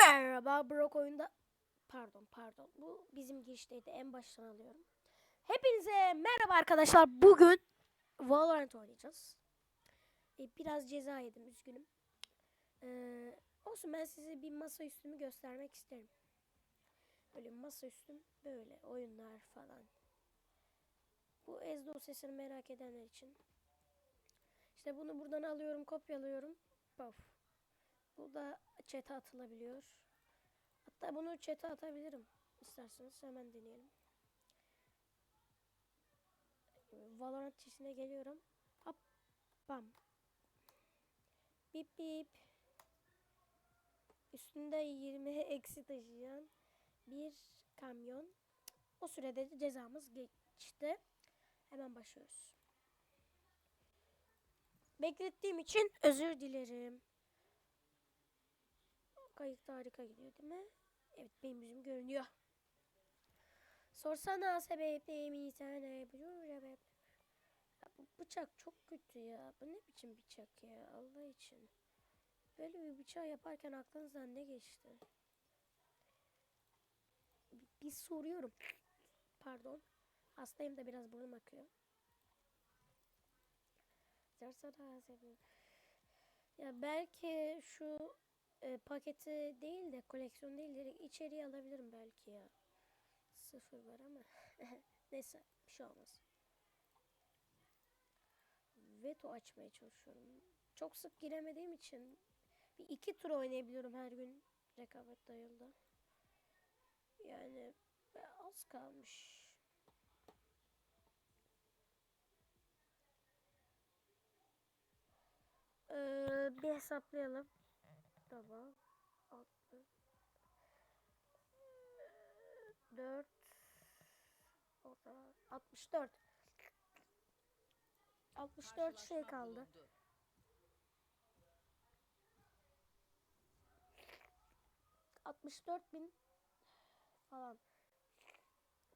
Merhaba Brok oyunda. Pardon pardon. Bu bizim girişteydi. En baştan alıyorum. Hepinize merhaba arkadaşlar. Bugün Valorant oynayacağız. E, biraz ceza yedim üzgünüm. Ee, olsun ben size bir masa üstümü göstermek isterim. Böyle masa üstüm böyle oyunlar falan. Bu ez dosyasını merak edenler için. İşte bunu buradan alıyorum, kopyalıyorum. Puf. Bu da chat'e atılabiliyor. Hatta bunu chat'e atabilirim. İsterseniz hemen deneyelim. Valorant çizine geliyorum. Hop. Bam. Bip bip. Üstünde 20 eksi taşıyan bir kamyon. O sürede de cezamız geçti. Hemen başlıyoruz. Beklettiğim için özür dilerim. Kayıt da harika gidiyor değil mi? Evet benim yüzüm görünüyor. Sorsana sebep neymiş sana sebep. Ya bu bıçak çok kötü ya. Bu ne biçim bıçak ya Allah için. Böyle bir bıçağı yaparken aklınızdan ne geçti? Bir, soruyorum. Pardon. Hastayım da biraz burnum akıyor. Sebep. Ya belki şu e, paketi değil de koleksiyon değil direkt içeriye alabilirim belki ya. Sıfır var ama. Neyse bir şey olmaz. Veto açmaya çalışıyorum. Çok sık giremediğim için bir iki tur oynayabiliyorum her gün rekabet dayalı. Yani az kalmış. Ee, bir hesaplayalım. Tamam. 60. 4 o zaman 64 64 şey kaldı. Altmış dört bin falan.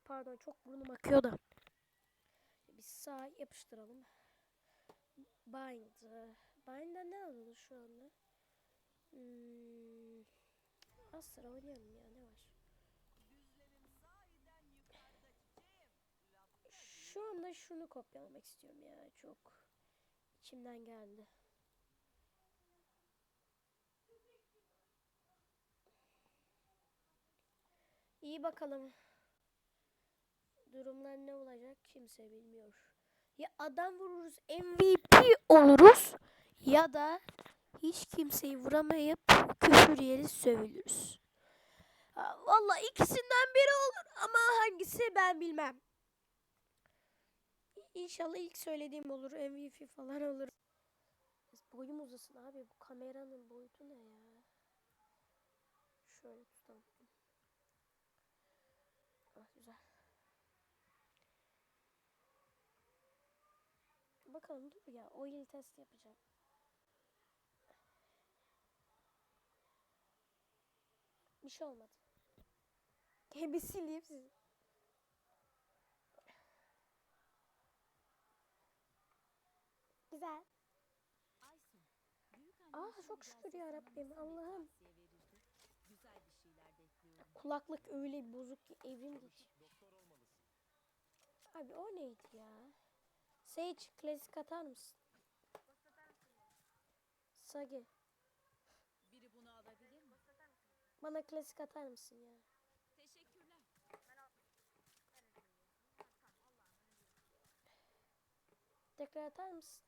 Pardon çok burnum akıyor da. Bir sağ yapıştıralım. Bind. Bind'den ne alınır şu anda? Hmm. Az sıra oynayalım ya ne var? Şu anda şunu kopyalamak istiyorum ya çok içimden geldi. İyi bakalım. Durumlar ne olacak kimse bilmiyor. Ya adam vururuz MVP oluruz ya da hiç kimseyi vuramayıp küfür yeri sövülürüz. Valla ikisinden biri olur ama hangisi ben bilmem. İnşallah ilk söylediğim olur. MVP falan olur. Boyum uzasın abi. Bu kameranın boyutu ne ya? Şöyle tutalım. Ah güzel. Bakalım dur ya. Oil test yapacağım. Bir şey olmadı. Bir sileyim sizi. Güzel. Aa çok şükür ya Rabbim. Allah'ım. Kulaklık öyle bozuk ki evrim geçiyor. Abi o neydi ya? Sage klasik atar mısın? Sagi. Biri bunu alabilir mi? Bana klasik atar mısın ya? Teşekkürler. Tekrar atar mısın?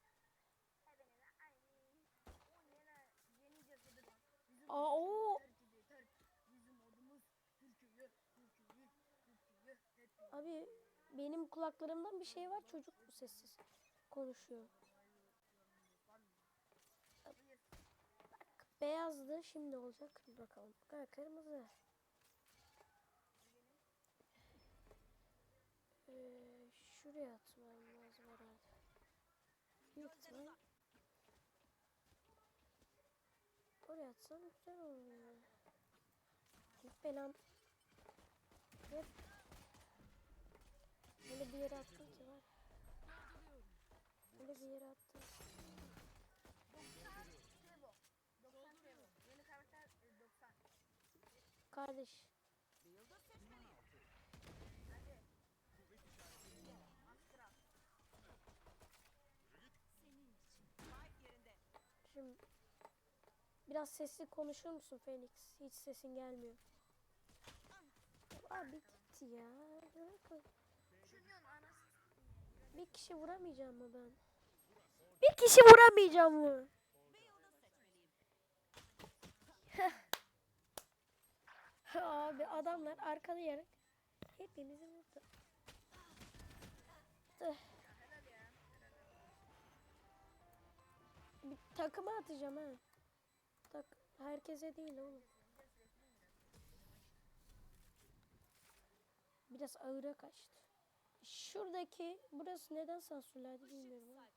Aa o. Abi benim kulaklarımdan bir şey var çocuk bu sessiz konuşuyor. Bak, beyazdı şimdi olacak bakalım. Ha, kırmızı. Ee, şuraya atmam lazım herhalde. Büyük ihtimal. Oraya atsam güzel olur yani. Hep belam. Hep. Böyle bir yere attım ki var. Böyle bir yere attım. Kardeş. Şimdi biraz sesli konuşur musun Phoenix? Hiç sesin gelmiyor. Abi gitti ya. Bir kişi vuramayacağım mı ben? Bir kişi vuramayacağım mı? Abi adamlar arkalayarak hepimizi vurdu. Bir takıma atacağım ha. Tak herkese değil oğlum. Biraz ağıra kaçtı. Şuradaki burası neden sansürlendi bilmiyorum ama.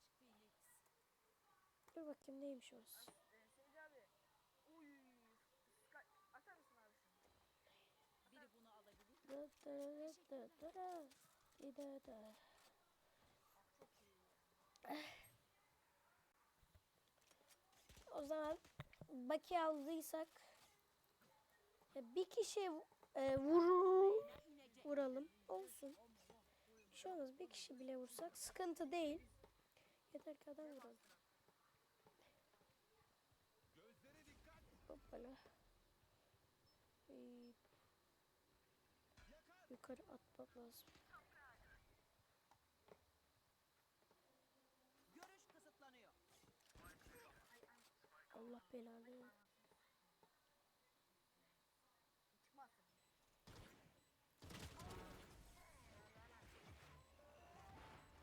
Dur bakayım neymiş orası. Biri bunu alabilir mi? Da da da da da. Di da da. O zaman Baki aldıysak bir kişi e, vur vuralım olsun. Bir şey olmaz bir kişi bile vursak sıkıntı değil. Yeter ki adam vuralım. Hoppala. Ee, yukarı atmak lazım. Görüş kısıtlanıyor. Allah belanı.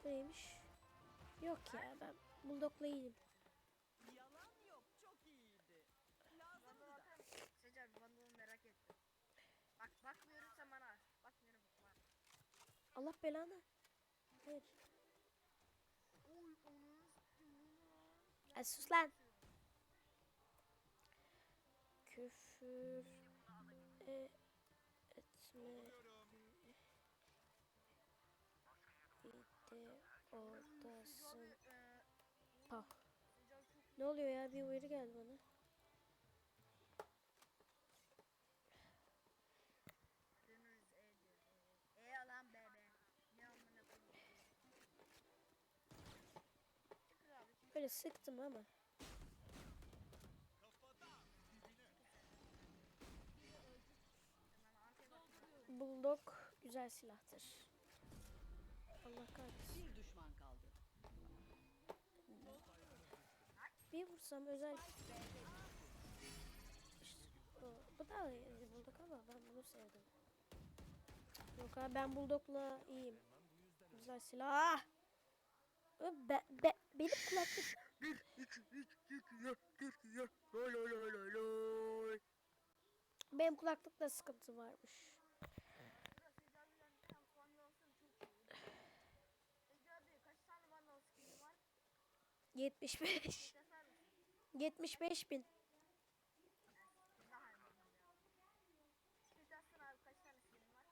Neymiş? Yok ya ben iyiyim. Yalan yok. Çok iyiydi. Lazımdı da. Sece abi Vandal'ı merak ettim. Bak bakmıyorum sen bana. aç. Bakmıyorum bak. Allah belanı. Hayır. Ay sus lan. Küfür e, etme. Bir de oradasın. Ah. Ne oluyor ya? Bir uyarı geldi bana. Dönürüz e diyor. E, e alan bebe. Ne amına koyayım. Böyle sıktım ama. Bulldog güzel silahtır. Allah kahretsin. Bir düşman kaldı. Bir vursam özel... İşte, bu da Bulldog ama ben bunu sevdim. Yok abi ben Bulldog'la iyiyim. Güzel silah. Ö, Be, be, benim kulaklık... Benim kulaklıkta sıkıntı varmış. Bir tane Vandal alsam çok iyi. Sece abi kaç tane Vandal skill'i var? 75. Tasar mısın? 75 bin. Daha iyi Vandal ya. Sece atsana abi kaç tane skill'in var?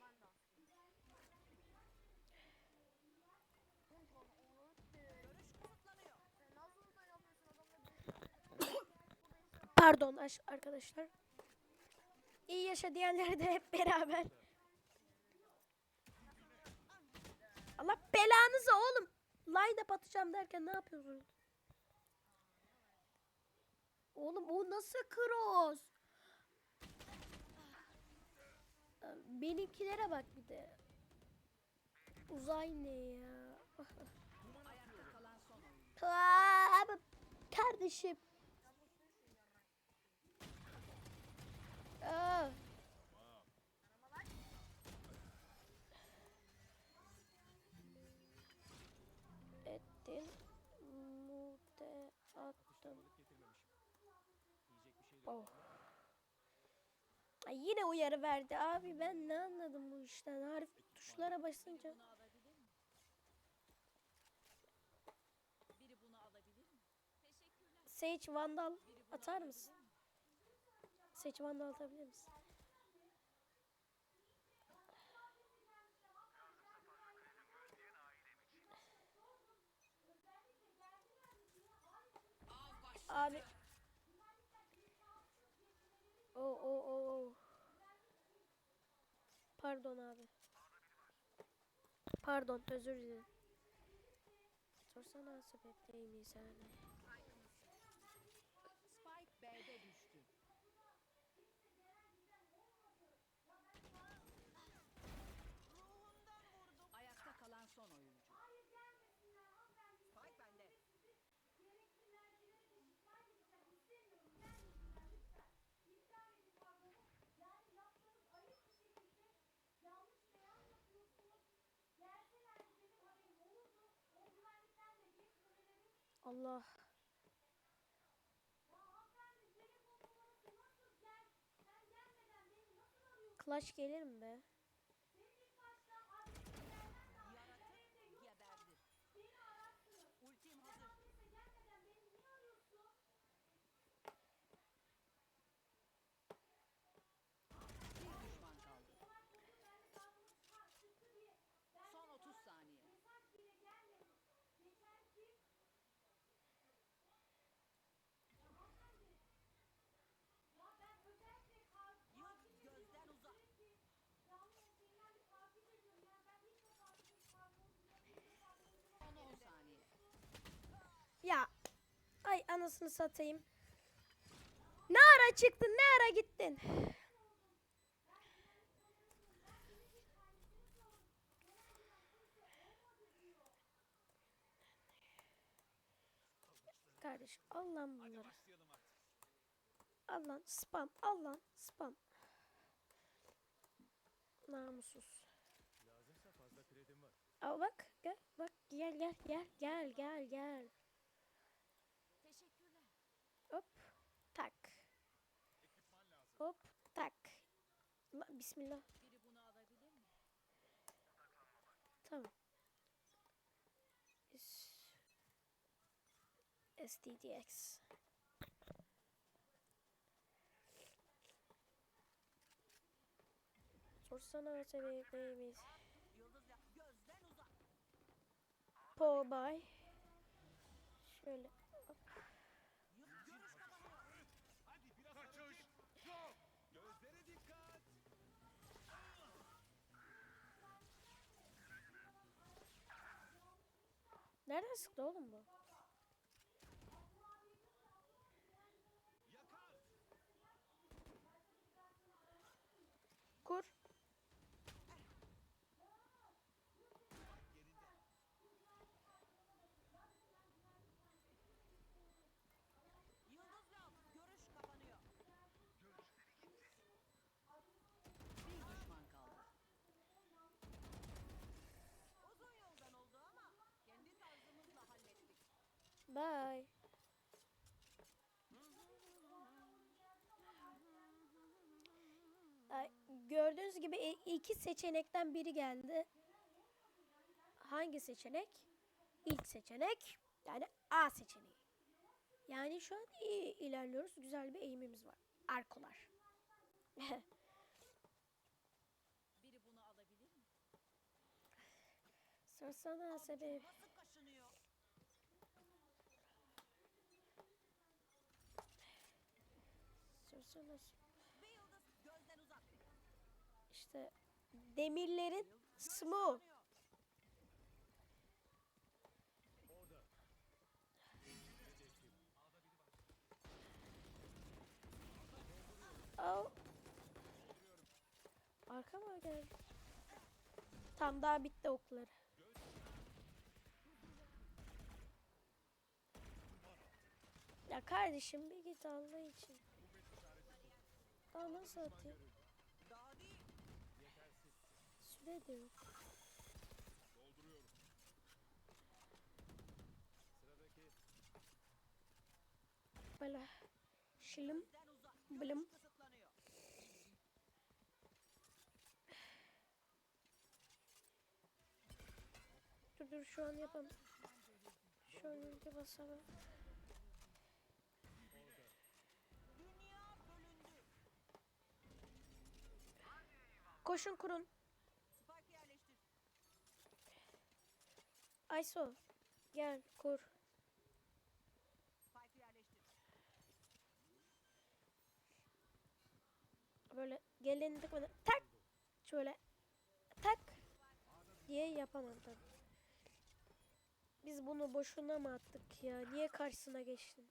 Vandal skill'i. Oğlum bana onu Görüş kısıtlanıyor. Sen nasıl da yapıyorsun adamla bir Pardon aş- arkadaşlar. İyi yaşa diyenleri de hep beraber. Allah belanızı oğlum. Line up atacağım derken ne yapıyorsunuz? Oğlum o nasıl cross? Benimkilere bak bir de. Uzay ne ya? Aa, kardeşim. Aa. Ettim. Mute attım. Oh. Ay yine uyarı verdi abi ben ne anladım bu işten harf tuşlara basınca. Sage Vandal atar mısın? Mi? Sage Vandal atabilir misin? Abi. O o o o. Pardon abi. Pardon özür dilerim. Sorsana sebepliyim sen. Spike Allah. Clash gelir mi be? Yaratık geberdi. Ultim hazır. Bir düşman kaldı. Son 30 saniye. Yıl gözden uzak. Son 10 saniye. Ya. Ay anasını satayım. Ne ara çıktın? Ne ara gittin? Kardeşim al lan bunları. Al lan spam. Al lan spam. Namussuz. Lazımsa fazla kredim var. Al bak. Gel. Bak gel gel gel gel gel gel. Teşekkürler. Hop. Tak. Hop. Tak. La, bismillah. Tamam. S- SDDX. Sorsana sebebimiz. Yıldız ya gözden uzak. Po bay. Şöyle. hop. Yıl görüş kapanıyor. Hadi biraz kaçış. Yok. Gözlere dikkat. Nereden sıktı oğlum bu? Kur. Yıldız Lav görüş kapanıyor. Bir düşman kaldı. Uzun yoldan oldu ama kendi tarzımızla hallettik. Bye. Gördüğünüz gibi iki seçenekten biri geldi. Hangi seçenek? İlk seçenek. Yani A seçeneği. Yani şu an iyi ilerliyoruz. Güzel bir eğimimiz var. Arkolar. Biri bunu alabilir mi? Sorsana sebep. Nasıl kaşınıyor? Sorsana. Bir yıldız gözden uzak. İşte demirlerin Yıldız görüş smooth. kapanıyor. Orada. Dedektif. A'da biri var. Al. Arkama gel. Tam daha bitti okları. Ya kardeşim bir git Allah için. Daha nasıl atayım? Süre de yok. Dolduruyorum. Sıradaki. Böyle şilim kısıtlanıyor. dur dur şu an yapamam. Şöyle bir basamam. Dünya bölündü. Koşun kurun. Ayso gel kur. Böyle gelindik böyle tak. Şöyle diye yapamam tabii. Biz bunu boşuna mı attık ya? Niye karşısına geçtim?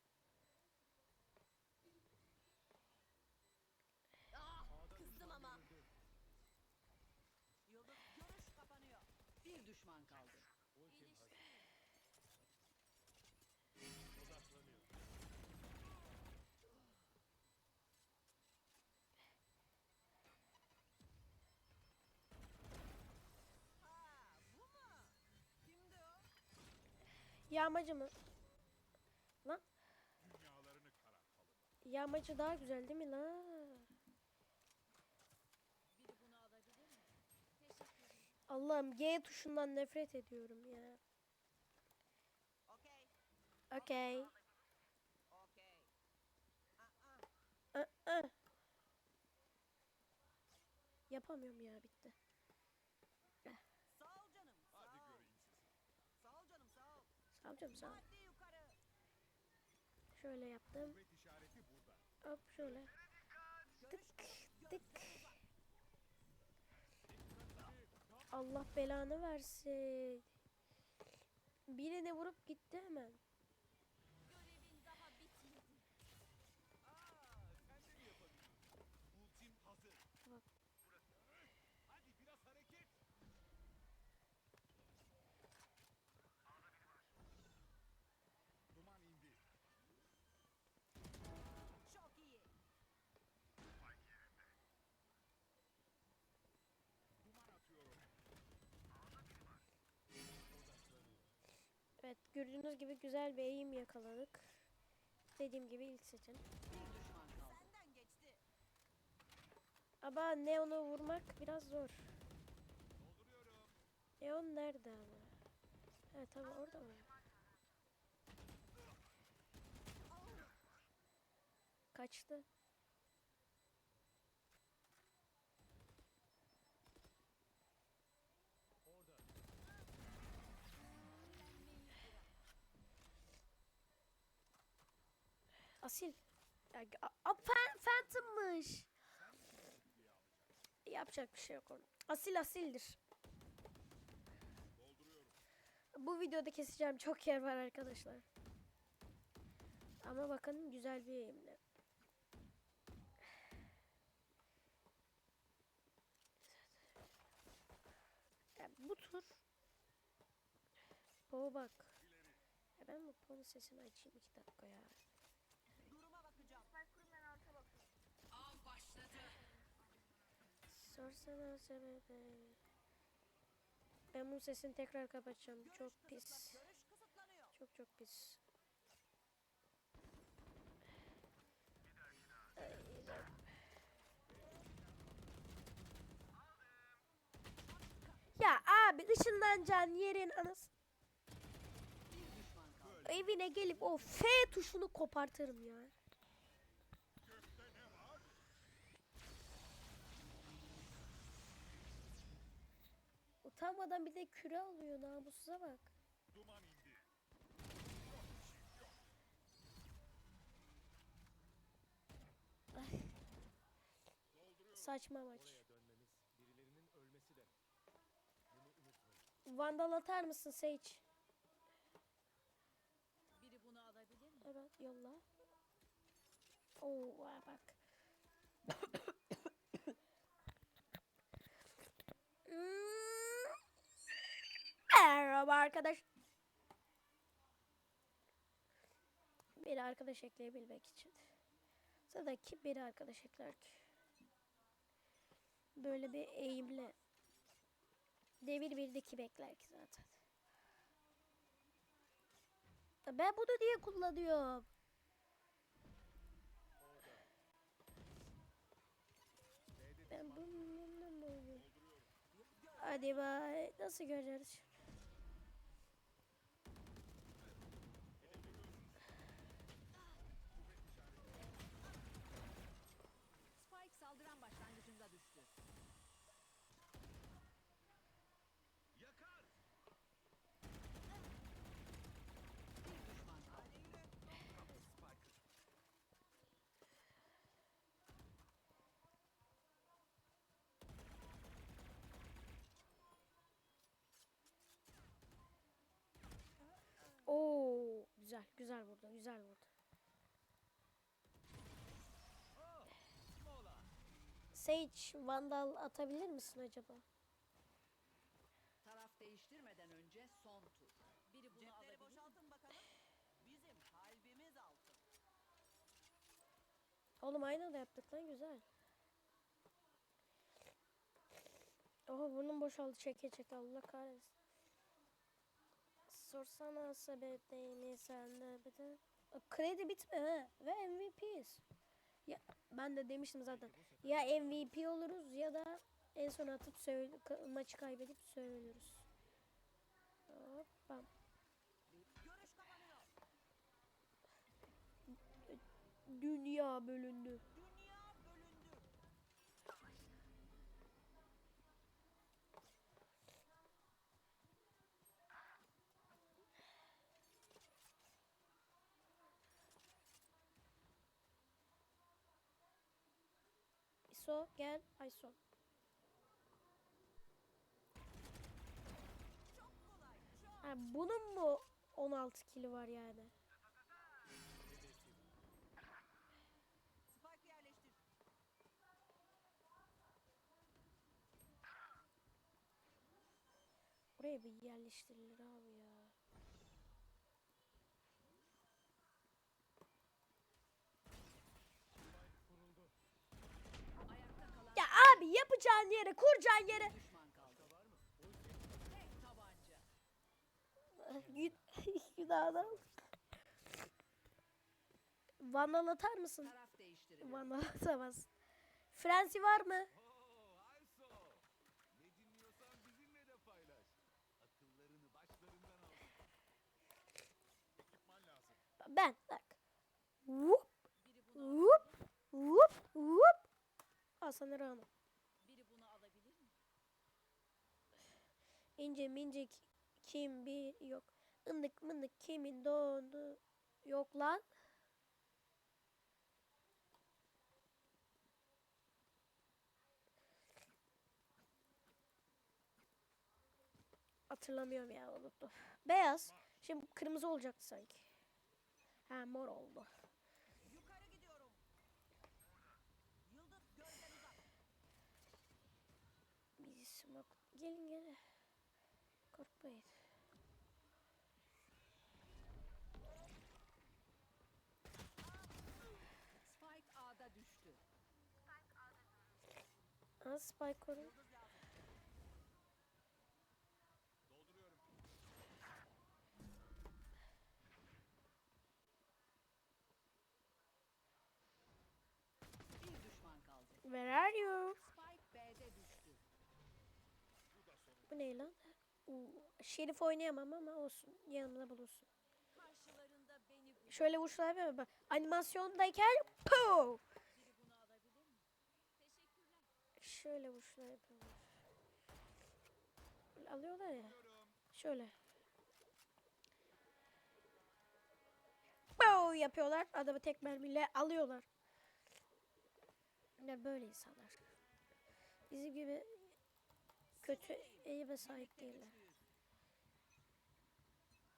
Yağmacı mı? Lan yağmacı daha güzel değil mi lan? Allah'ım G tuşundan nefret ediyorum ya. Okey. Okey. Aa, Aa. Yapamıyorum ya bitti. sağ ol canım. Sağ Hadi ol. göreyim sizi. Sağ ol canım sağ Hadi yukarı. Şöyle yaptım. Hop şöyle. Görüş Tık. Allah belanı versin. Birini vurup gitti hemen. görevin daha bitmedi. Aa, sen de mi yapabilirsin? Ultim hazır. Bak. Burası. Hadi biraz hareket. Duman indi. Çok iyi. Duman atıyorum. Evet gördüğünüz gibi güzel bir eğim yakaladık. Dediğim gibi ilk seçin. Ama Neon'u vurmak biraz zor. Neon nerede ama? Evet tamam orada mı? Kaçtı. Asil. Ya, a, a, Phan- Phantom'mış. Yapacak bir şey yok onun. Asil asildir. Bu videoda keseceğim çok yer var arkadaşlar. Ama bakın güzel bir eğimle. Ya bu tur Baba bak. Ya ben bu pony sesini açayım iki dakika ya. Sorsana sebebi. Ben bunun sesini tekrar kapatacağım. Görüş Çok kısıtla- pis. Çok çok pis. Ya abi ışınlanacağın yerin anası. Evine gelip o F tuşunu kopartırım ya. Gökte ne var? Utanmadan bir de küre alıyor namussuza bak. Duman indi. Saçma maç. Dönmemiz birilerinin ölmesi demek. Bunu unutmayın. Vandal atar mısın Sage? Biri bunu alabilir mi? Evet yolla. Oo bak. Hmm. Merhaba arkadaş. Bir arkadaş ekleyebilmek için. Kim bir arkadaş ekler ki? Böyle bir eğimle. Devir bir kim ekler ki zaten. Ben bunu niye kullanıyorum? Ben bunu Hadi bay. Nasıl göreceğiz? Spike saldıran başlangıcında düştü. Yakar. Bir düşman kaldı. Spike'ı. Güzel. Güzel vurdu. Güzel vurdu. Sage Vandal atabilir misin acaba? Taraf değiştirmeden önce son tur. Biri bunu Cepleri alabilir boşaltın bakalım. Bizim kalbimiz altın. Oğlum aynı anda yaptık lan güzel. Oha burnum boşaldı çeke çeke Allah kahretsin. Sorsana sebep neyini sende bir de. Kredi bitme ha ve MVP'yiz. Ya ben de demiştim zaten. Ya MVP oluruz ya da en son atıp maçı kaybedip söylüyoruz. Hop bam. Görüş kapanıyor. Dünya bölündü. ISO gel. Çok. Ha, bunun mu 16 kili var yani? Buraya bir yerleştirilir abi ya. Kuruldu. Ayakta kalan Ya abi yapacağın yere, kuracağın yere. Günahına. Vandal atar mısın? Vandal atamaz. Frenzy var mı? Oo, Ayso. Ne dinliyorsan bizimle de paylaş. Akıllarını başlarından al. Ekipman lazım. Ben bak. Whoop, Biri bunu whoop, whoop, whoop. Al sana Rana. biri bunu alabilir mi? İnce mince ki- kim bir yok. Indık mındık kimin doğdu yok lan. Hatırlamıyorum ya unuttum. Beyaz. Şimdi kırmızı olacaktı sanki. Ha mor oldu. Yukarı gidiyorum. Yıldız gözden uzak. Bir smoke. Gelin gelin. Korkmayın. Spike A'da düştü. Ha spike koru. Yıldız lazım. Dolduruyorum. Bir düşman kaldı. Where are you? Bu ne lan? Şerif oynayamam ama olsun. Yanımda bulunsun. Şöyle vuruşlar yapıyorum. Bak, animasyondayken poo! Biri bunu alabilir mi? Teşekkürler. Şöyle vuruşlar yapıyorum. Böyle alıyorlar ya. Şöyle. Pow yapıyorlar. Adamı tek mermiyle alıyorlar. Ya böyle insanlar. Bizim gibi kötü eğime sahip değiller.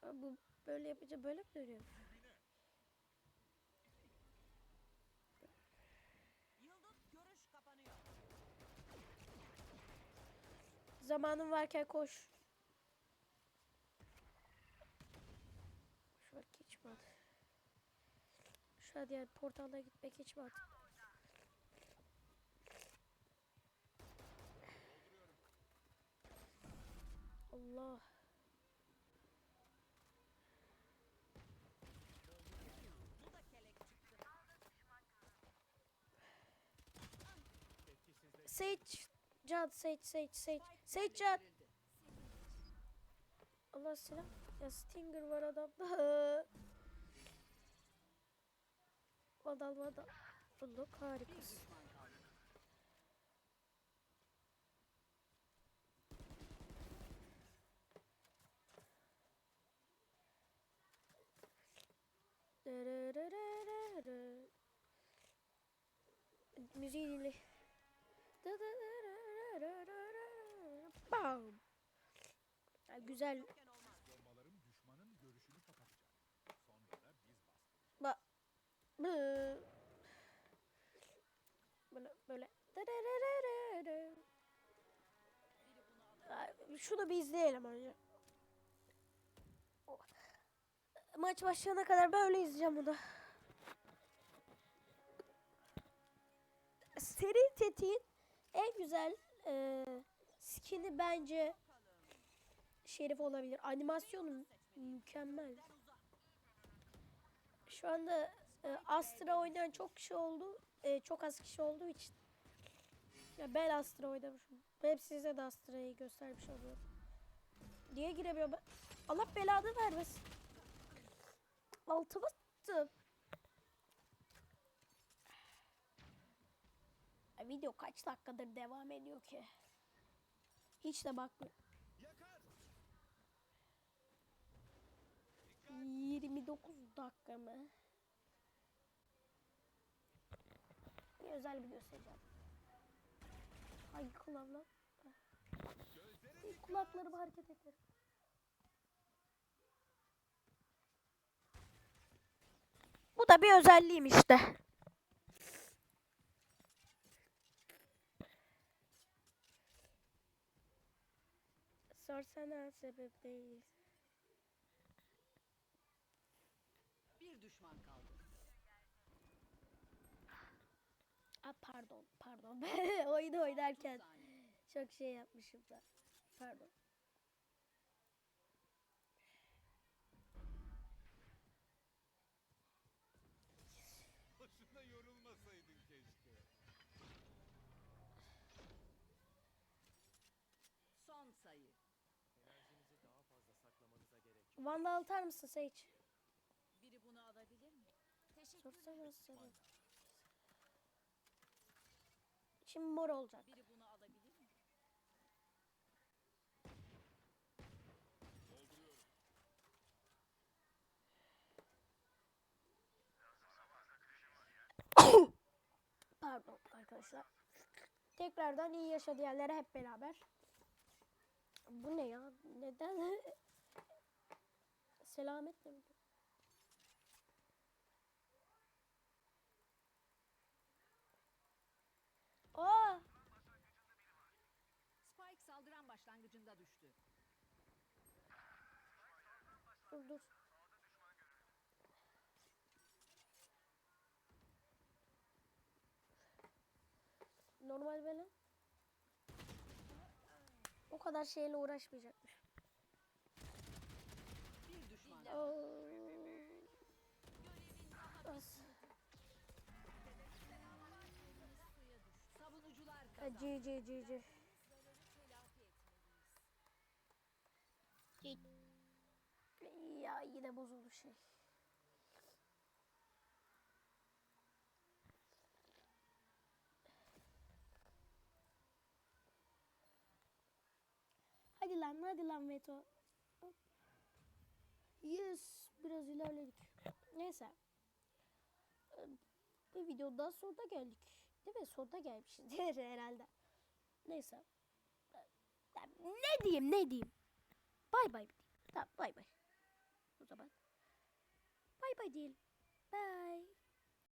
Ama Bu böyle yapınca böyle mi dönüyor? Yıldız görüş kapanıyor. Zamanın varken koş. An hiç at? Şu an yani portalda gitmek hiç at? Allah. Sage. Sage. Spike Sage Can. yerleştirildi. Allah silah. Ya Stinger var adamda. Vadal vadal. Bulduk harikasın. düşman kaldı. Dırırırırırı. Müziği dinle. Dırırırırırı. Bam. Ya güzel. Bombalarım düşmanın görüşünü kapatacak. Sonra Bı- Böyle böyle. Ay, Şunu bir izleyelim önce. O- Maç başlayana kadar böyle izleyeceğim bunu. Seri tetiğin en güzel e, skin'i bence Şerif olabilir. Animasyonu mükemmel. Şu anda e, Astra oynayan çok kişi oldu. E, çok az kişi olduğu için. Ya ben Astra oynamışım. Hep size de Astra'yı göstermiş oluyorum. Niye giremiyorum? Allah belanı vermesin. Altıma sıçtım. Video kaç dakikadır devam ediyor ki? Hiç de bakmıyor. Yakar. 29 dakika mı? Bir özel bir göstereceğim. Ay kulağım Gözlere Kulaklarımı hareket ettir. Bu da bir özelliğim işte. Sorsana sebep değil. Bir düşman kaldı. Aa, pardon, pardon. Oyunu oynarken çok şey yapmışım da. Pardon. boşuna yorulmasaydın keşke. Son sayı. Vandal atar mısın Sage? Biri bunu alabilir mi? Sorsana sebep. Şimdi mor olacak. Biri bunu alabilir mi? Pardon arkadaşlar. Tekrardan iyi yaşa diyenlere hep beraber. Bu ne ya? Neden? Selametle mi? Aa! Spike saldıran başlangıcında düştü. Dur dur. Normal benim. O kadar şeyle uğraşmayacakmış. Savunucular kazandı. GG GG. Ya yine bozuldu şey. Hadi lan hadi lan Veto. Yes biraz ilerledik. Neyse. Ee, Bir videodan sonuna geldik. Değil mi? Sonuna gelmişiz herhalde. Neyse. Ne diyeyim ne diyeyim. Bay bay. Tamam bay bay. O zaman. Bay bay diyelim. Bay.